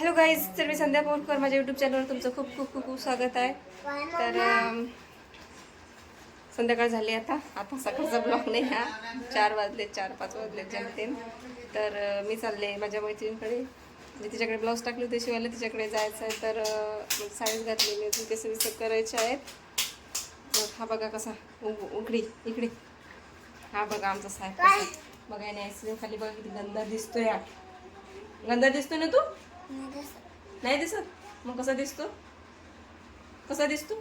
Hello guys तर मी संध्या पोरकर माझ्या YouTube चॅनलवर तुमचं खूप खूप खूप खूप स्वागत आहे. तर संध्याकाळ झाली आता. आता सकाळचा ब्लॉग नाही हा. चार वाजले चार पाच वाजले जनतेन तर मी चालले माझ्या मैत्रिणीकडे. म्हणजे तिच्याकडे ब्लाऊज टाकले होते शिवायला तिच्याकडे जायचं आहे. तर अ, साडीच घातली मी. अजून केस विसर करायचे आहेत. मग हा बघा कसा उ- उकडी इकडे. हा बघा आमचा साहेब बघा याने आईस्क्रीम खाली बघा किती गंदा दिसतोय हा. गंदा दिसतोय ना तू? नाही दिसत? मग कसा दिसतो? कसा दिसतो?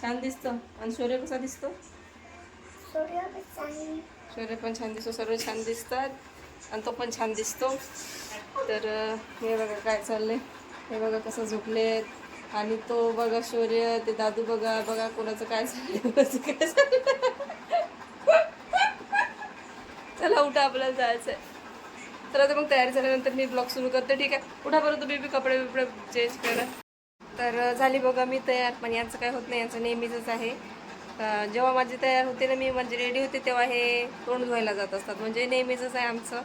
छान दिसतो. आणि सूर्य कसा दिसतो? सूर्य पण छान दिसतो. सर्व छान दिसतात. आणि तो पण छान दिसतो. तर हे बघा काय चाललंय. हे बघा कसं झोपलेत. आणि तो बघा शौर्य ते दादू बघा बघा कोणाचं काय चाललंय चला उठा आपल्याला जायचं आहे तर आता मग तयारी झाल्यानंतर मी ब्लॉग सुरू करते. ठीक आहे. उठा बरं तुम्ही बी कपडे बिपडे चेंज करा. तर झाली बघा मी तयार. पण यांचं काय होत नाही. यांचं नेहमीचंच आहे. जेव्हा माझी तयार होते ना मी म्हणजे रेडी होते तेव्हा हे तोंड धुवायला जात असतात. म्हणजे नेहमीचंच आहे आमचं.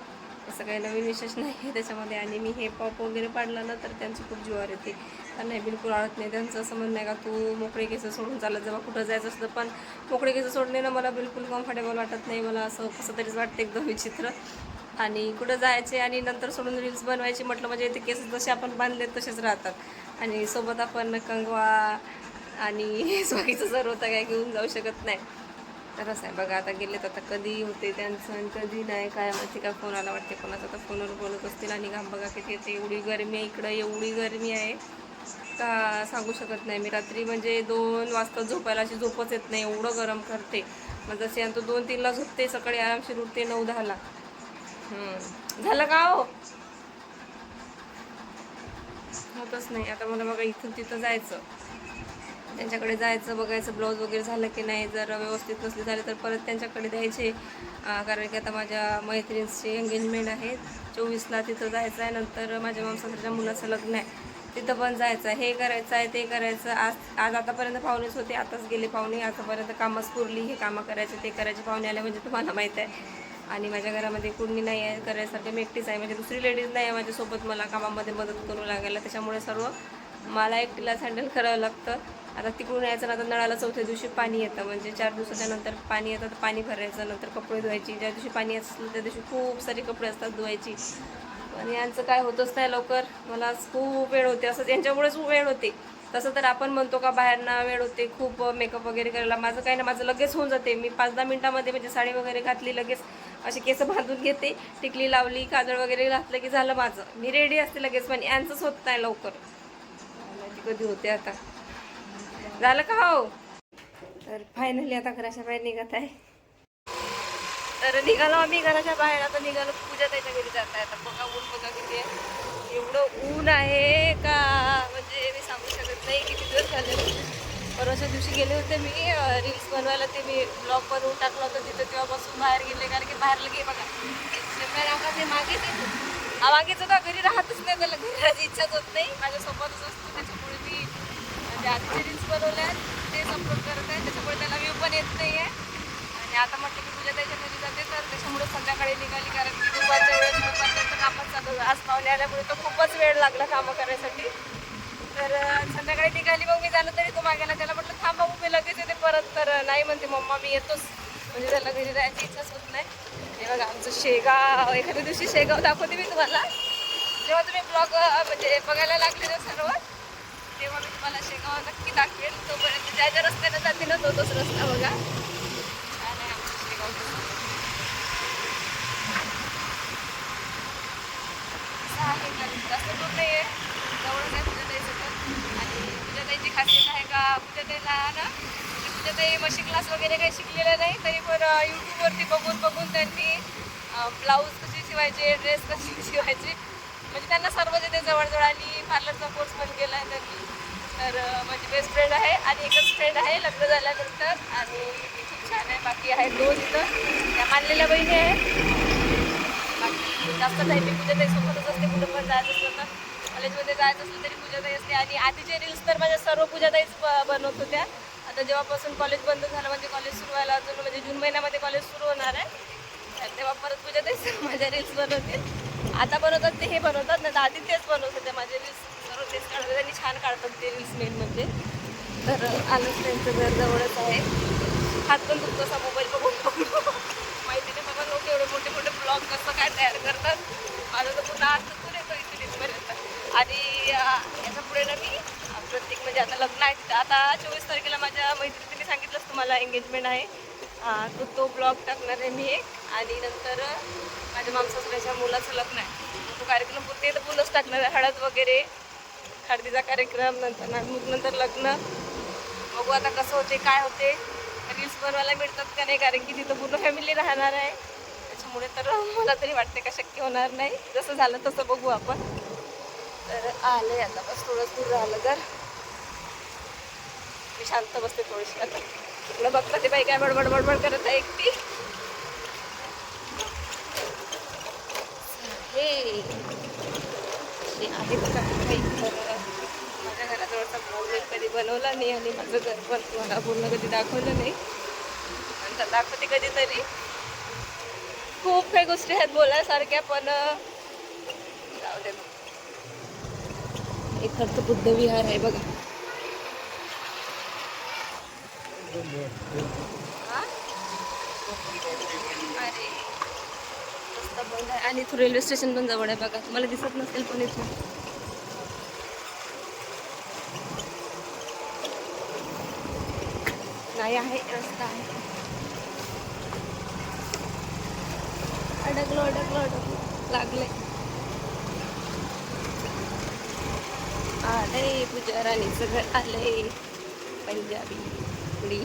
असं काही नवीन विशेष नाही आहे त्याच्यामध्ये. आणि मी हे पॉप वगैरे पाडलं ना तर त्यांची खूप जीवार येते. तर नाही बिलकुल आवडत नाही. त्यांचं असं म्हणणं आहे का तू मोकळे केसं सोडून चालत जेव्हा कुठं जायचं असतं पण मोकळे केसं सोडणे ना मला बिलकुल कम्फर्टेबल वाटत नाही. मला असं कसं तरीच वाटतं एकदम विचित्र. आणि कुठं जायचे आणि नंतर सोडून रील्स बनवायची म्हटलं म्हणजे ते केस जसे आपण बांधले तसेच राहतात. आणि सोबत आपण कंगवा आणि बाकीचं सर्व होतं काय घेऊन जाऊ शकत नाही. तर असं आहे बघा आता गेले तर आता कधी होते त्यांचं आणि कधी नाही काय माहिती का फोन आला वाटते. कोणाचा तर फोनवर बोलत असतील आणि घाम बघा किती येते एवढी गरमी आहे इकडं एवढी गरमी आहे. का सांगू शकत नाही मी. रात्री म्हणजे दोन वाजता झोपायला अशी झोपच येत नाही एवढं गरम करते. मग जसे आणि तो दोन तीनला झोपते सकाळी आरामशीर उठते नऊ दहाला. झालं का हो? होतच नाही. आता मला बघा इथून तिथं जायचं. त्यांच्याकडे जायचं बघायचं ब्लाऊज वगैरे झालं की नाही जर व्यवस्थित नसले झाले तर परत त्यांच्याकडे द्यायचे. कारण की आता माझ्या मैत्रिणींची एंगेजमेंट आहे. चोवीसला तिथं जायचं आहे नंतर माझ्या मामसाच्या मुलाचं लग्न आहे. तिथं पण जायचं आहे. हे करायचं आहे ते करायचं आज आज आतापर्यंत पाहुणेच होते. आताच गेले पाहुणे. आतापर्यंत कामच पुरली हे कामं करायचे ते करायचे. पाहुणे आले म्हणजे तुम्हाला माहीत आहे. आणि माझ्या घरामध्ये कोणी नाही आहे करायसारखे मी एकटीच आहे. म्हणजे दुसरी लेडीज नाही आहे माझ्यासोबत मला कामामध्ये मदत करू लागायला. त्याच्यामुळे सर्व मला एकटीलाच हँडल करावं लागतं. आता तिकडून यायचं ना तर नळाला चौथ्या दिवशी पाणी येतं. म्हणजे चार दिवसाच्या नंतर पाणी येतं तर पाणी भरायचं नंतर कपडे धुवायची. ज्या दिवशी पाणी असलं त्या दिवशी खूप सारे कपडे असतात धुवायची. आणि यांचं काय होतच नाही लवकर. मला खूप वेळ होते. असं यांच्यामुळेच खूप वेळ होते. तसं तर आपण म्हणतो का बाहेरना वेळ होते खूप मेकअप वगैरे करायला. माझं काही ना माझं लगेच होऊन जाते. मी पाच दहा मिनटामध्ये म्हणजे साडी वगैरे घातली लगेच असे केस बांधून घेते टिकली लावली काजळ वगैरे घातलं की झालं माझं. मी रेडी असते लगेच पण यांचंच होत नाही लवकर. माहिती कधी होते आता. झालं का हो? तर फायनली आता घराच्या बाहेर निघत आहे. तर निघालो आम्ही घराच्या बाहेर आता निघालो पूजा त्याच्या घरी जात आहे. आता बघा ऊन बघा किती आहे. एवढं ऊन आहे का? म्हणजे मी सांगू शकत नाही किती दिवस झाले. परवाच्या दिवशी गेले होते मी रील्स बनवायला ते मी ब्लॉग बनवून टाकलं होतं तिथं तेव्हापासून बाहेर गेले कारण की बाहेर लगे बघा शंभर आवाज आहे मागेच येतो हा मागेच होता घरी राहतच नाही त्याला घरी राहायची इच्छाच होत नाही. माझ्यासोबतच असतो त्याच्यामुळे मी म्हणजे आधीचे रील्स बनवले आहेत तेच अपलोड करत आहे त्याच्यामुळे त्याला व्यू पण येत नाही आहे आणि आता म्हटलं की तुझ्या त्याच्या घरी जाते तर त्याच्यामुळे संध्याकाळी निघाली कारण की दुपारच्या वेळेस दुपारनंतर कामच चालू आज पाहुणे आल्यामुळे तर खूपच वेळ लागला कामं करायसाठी. तर संध्याकाळी निघाली मग मी झालं तरी तो मागायला त्याला म्हटलं थांब बाबू मी लगेच येते परत. तर नाही म्हणते मम्मा मी येतोच. म्हणजे त्याला घरी जायची इच्छाच होत नाही. हे बघा आमचं शेगाव एखाद्या दिवशी शेगाव दाखवते मी तुम्हाला. जेव्हा तुम्ही ब्लॉग म्हणजे बघायला लागले ना सर्व तेव्हा मी तुम्हाला शेगाव नक्की दाखवेल तोपर्यंत ज्या ज्या रस्त्याने जाते ना तो तोच रस्ता बघा छान आहे आमचं शेगाव असं आहे का जास्त दूर नाही आहे जवळच आहे पूजाताईचं पण आणि पूजाताईची खासियत आहे का? पूजाताईला ना पूजाताई मशीन क्लास वगैरे काही शिकलेलं नाही तरी पण यूट्यूबवरती बघून बघून त्यांनी ब्लाऊज कशी शिवायचे ड्रेस कशी शिवायचे म्हणजे त्यांना सर्व तिथे जवळजवळ आणि पार्लरचा कोर्स पण केला आहे त्यांनी. तर माझी बेस्ट फ्रेंड आहे आणि एकच फ्रेंड आहे लग्न झाल्यानंतर. आणि खूप छान आहे बाकी आहे दोन इथं. त्या मानलेल्या बहिणी आहेत. बाकी जास्त टाईम मी पूजाताई सोबतच असते कुठं पण जायचं असलं तर. कॉलेजमध्ये जायचं असलं तरी पूजाताई असते. आणि आधीचे रील्स तर माझ्या सर्व पूजाताईच ब- बनवत होत्या. आता जेव्हापासून कॉलेज बंद झालं म्हणजे कॉलेज सुरू व्हायला अजून म्हणजे जून महिन्यामध्ये कॉलेज सुरू होणार आहे. तर तेव्हा परत पूजाताईच माझ्या रील्स बनवतील. आता बनवतात ते हे बनवतात. नाही तर आधी तेच बनवत होते माझे रील्स सर्व तेच काढतात आणि छान काढतात ते रील्स मेन म्हणजे. तर आलंच त्यांचं घर जवळच आहे. हात पण दुखतो असा मोबाईल बघून. माहिती नाही बाबा लोक एवढे मोठे मोठे ब्लॉग कसं काय तयार करतात. माझं तर पुन्हा हात दुखून येतो इथे आणि याच्यापुढे ना मी प्रत्येक म्हणजे आता लग्न आहे तिथं. आता चोवीस तारखेला माझ्या मैत्रिणीने सांगितलंच तुम्हाला एंगेजमेंट आहे. तो तो ब्लॉग टाकणार आहे मी एक. आणि नंतर माझ्या मामसासऱ्याच्या मुलाचं लग्न आहे. तो कार्यक्रम पुरते तर पूर्णच टाकणार आहे. हळद वगैरे हळदीचा कार्यक्रम नंतर मग नंतर लग्न. बघू आता कसं होते काय होते. रील्स बनवायला मिळतात का नाही कारण की तिथं पूर्ण फॅमिली राहणार आहे. त्याच्यामुळे तर मला तरी वाटते का शक्य होणार नाही. जसं झालं तसं बघू आपण. तर आले आता बस थोडंच दूर राहिलं तर. मी शांत बसते थोडीशी आता. तुला बघता ते बाई काय बडबड बडबड करत आहे एकटी. हे. हे आहे काही माझ्या घराजवळचा ब्लॉग मी कधी बनवला नाही आणि माझं घर पण तुम्हाला पूर्ण कधी दाखवलं नाही. आणि दाखवते कधीतरी. खूप काही गोष्टी आहेत बोलायसारख्या पण अं, जाऊ दे एक खर्च बुद्ध विहार आहे बघा. अरे रस्ता बंद आहे. आणि इथून रेल्वे स्टेशन पण जवळ आहे बघा. तुम्हाला दिसत नसेल पण इथून. नाही आहे. रस्ता आहे. अडकलो अडकलो अडकलो. लागले आलंय पूजा राणीचं घर आलंय. पंजाबी कुडी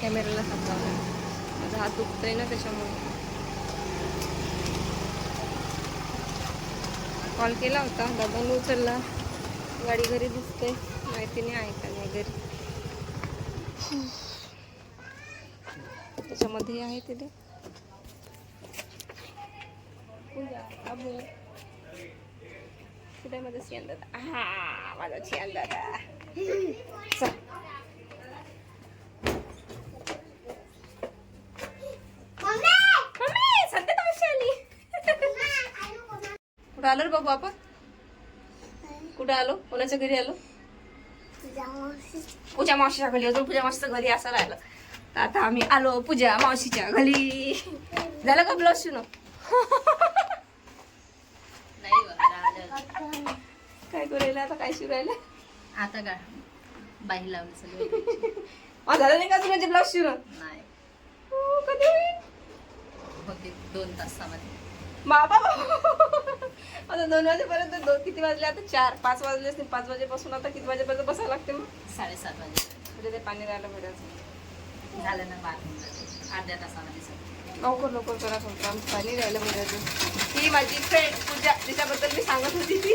कॅमेराला सापडा माझा हात दुखतोय ना त्याच्यामुळे. कॉल केला होता. दादाने उचलला. गाडी घरी दिसते. माहिती नाही आहे का नाही घरी. त्याच्यामध्ये आहे तिथे. पूजा अबू कुठे माझा शियान दादा हा माझा शियान दादा चल. कुठं आलो रे बाबू आपण? कुठं आलो? कोणाच्या घरी आलो? पूजा मावशीच्या घरी अजून पूजा मावशीच्या घरी असं राहिलं. तर आता आम्ही आलो पूजा मावशीच्या घरी. झालं का ब्लाऊज शिवणं नाही बघा, राहिलं. राहिलं आता काय शिव राहिलं आता का बाई लावली सगळी. माझं झालं नाही का अजून म्हणजे ब्लाऊज शिवणं? नाही. हो, कधी होईल? होते दोन तासामध्ये. बाबा आता दोन वाजेपर्यंत दोन किती वाजले? आता चार पाच वाजले असतील. पाच वाजेपासून आता किती वाजेपर्यंत बसावं लागते मग? साडेसात वाजे. म्हणजे ते पाणी राहिलं पडायचं झालं ना बारा मिनिटाचे अर्ध्या तासामध्ये सगळं. लवकर लवकर करा फक्त. आमचं पाणी राहिलं पडायचं ही माझी फ्रेंड पूजा. तिच्याबद्दल मी सांगत होती ती.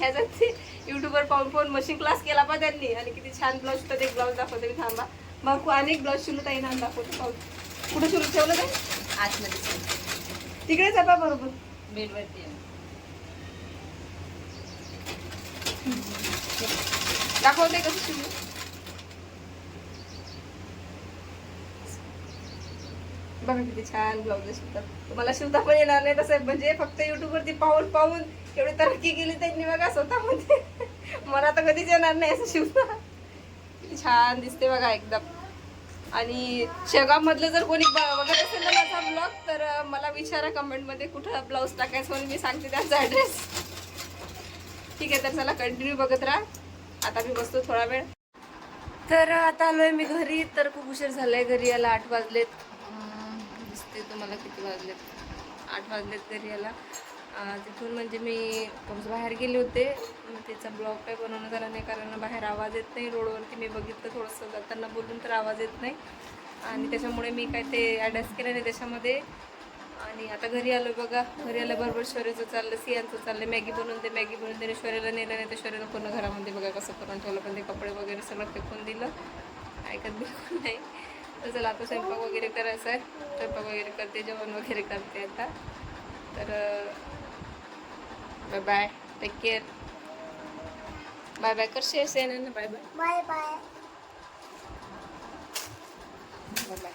ह्याच्यात ती युट्यूबवर पाहून पाहून मशीन क्लास केला पा त्यांनी. आणि किती छान ब्लाऊज शिवतात एक ब्लाऊज दाखवते मी थांबा. मग अनेक ब्लाऊज शिवलं ताई ना दाखवतो पाहून. कुठं शिवलं ठेवलं काय आतमध्ये तिकडेच आहे बरोबर. बेडवरती. दाखवते कसं शिवलं बघा किती छान ब्लाऊज शिवतात तुम्हाला शिवता पण येणार नाही तसं. म्हणजे फक्त युट्यूबवरती पाहून पाहून एवढी तरक्की केली त्यांनी बघा स्वतःमध्ये. मला तर कधीच येणार नाही असं शिवता किती छान दिसते बघा एकदम. आणि शेगावमधलं जर कोणी बघत असेल ना माझा ब्लॉग तर मला विचारा कमेंटमध्ये कुठं ब्लाऊज टाकायचं म्हणून मी सांगते त्यांचा ॲड्रेस ठीक आहे तर चला कंटिन्यू बघत राहा. आता मी बसतो थोडा वेळ. तर आता आलो आहे मी घरी. तर खूप उशीर झालाय घरी याला आठ वाजलेत. दिसते तुम्हाला किती वाजलेत? आठ वाजलेत घरी याला. तिथून म्हणजे मी बाहेर गेले होते. मग त्याचा ब्लॉग काही बनवणं झाला नाही कारण बाहेर आवाज येत नाही. रोडवरती मी बघितलं थोडंसं. जाताना बोलून तर आवाज येत नाही. आणि त्याच्यामुळे मी काय ते ॲडजस्ट केलं नाही त्याच्यामध्ये. आणि आता घरी आलो बघा. घरी आल्याबरोबर शौर्याचं चाललं सियांचं चाललं. मॅगी बनवून दे मॅगी बनवून दे. आणि शौर्याला नेलं नाही तर शौर्याला पूर्ण घरामध्ये बघा कसं करून ठेवलं. पण ते कपडे वगैरे सगळं फेकून दिलं. ऐकत बिलकुल नाही. तर चला आता स्वयंपाक वगैरे करायचा आहे. स्वयंपाक वगैरे करते जेवण वगैरे करते आता. तर bye bye take care bye bye कर शेअर ना bye bye Bye bye. Bye bye